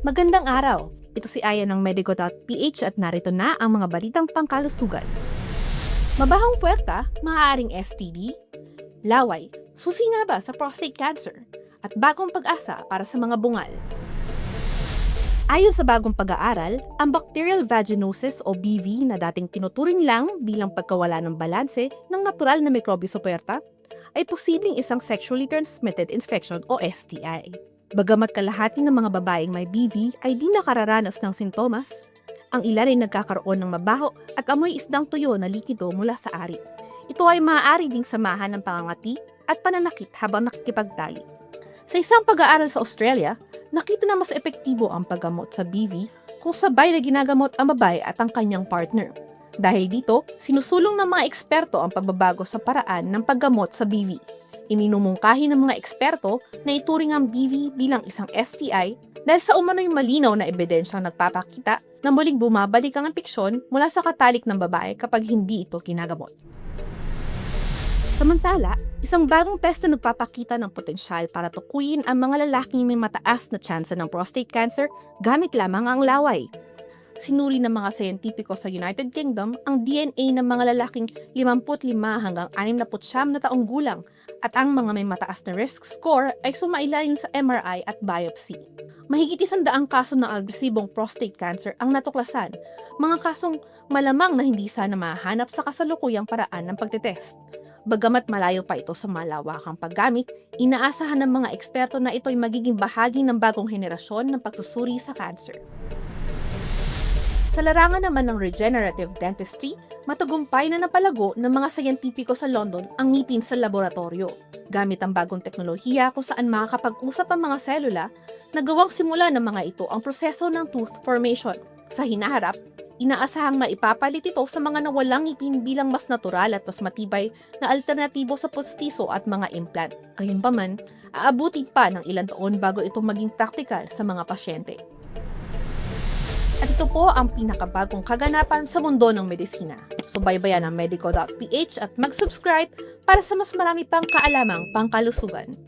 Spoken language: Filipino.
Magandang araw! Ito si Aya ng Medico.ph at narito na ang mga balitang pangkalusugan. Mabahong puwerta, maaaring STD, laway, susi nga ba sa prostate cancer, at bagong pag-asa para sa mga bungal. Ayon sa bagong pag-aaral, ang bacterial vaginosis o BV na dating tinuturing lang bilang pagkawala ng balanse ng natural na mikrobyo sa puwerta ay posibleng isang sexually transmitted infection o STI. Bagamat kalahati ng mga babaeng may BV ay di nakararanas ng sintomas, ang ilan ay nagkakaroon ng mabaho at amoy isdang tuyo na likido mula sa ari. Ito ay maaari ding samahan ng pangangati at pananakit habang nakikipagtali. Sa isang pag-aaral sa Australia, nakita na mas epektibo ang paggamot sa BV kung sabay na ginagamot ang babae at ang kanyang partner. Dahil dito, sinusulong ng mga eksperto ang pagbabago sa paraan ng paggamot sa BV. Iminumungkahi ng mga eksperto na ituring ang BV bilang isang STI dahil sa umano'y malinaw na ebidensyang nagpapakita na muling bumabalik ang impeksyon mula sa katalik ng babae kapag hindi ito ginagamot. Samantala, isang bagong test na nagpapakita ng potensyal para tukuyin ang mga lalaking may mataas na tsansa ng prostate cancer gamit lamang ang laway. Sinuri ng mga siyentipiko sa United Kingdom ang DNA ng mga lalaking 55 hanggang 69 na taong gulang at ang mga may mataas na risk score ay sumailalim sa MRI at biopsy. Mahigit isang daang kaso ng agresibong prostate cancer ang natuklasan, mga kasong malamang na hindi sana mahanap sa kasalukuyang paraan ng pagtetest. Bagamat malayo pa ito sa malawakang paggamit, inaasahan ng mga eksperto na ito'y magiging bahagi ng bagong henerasyon ng pagsusuri sa cancer. Sa larangan naman ng regenerative dentistry, matagumpay na napalago ng mga sayantipiko sa London ang ngipin sa laboratorio. Gamit ang bagong teknolohiya kung saan makakapag-usap ang mga selula, nagawang simula ng mga ito ang proseso ng tooth formation. Sa hinaharap, inaasahang maipapalit ito sa mga nawalang ngipin bilang mas natural at mas matibay na alternatibo sa postiso at mga implant. Gayunpaman, aabutin pa ng ilang taon bago ito maging praktikal sa mga pasyente. Ito po ang pinakabagong kaganapan sa mundo ng medisina. Subaybayan ang medico.ph at mag-subscribe para sa mas marami pang kaalamang pangkalusugan.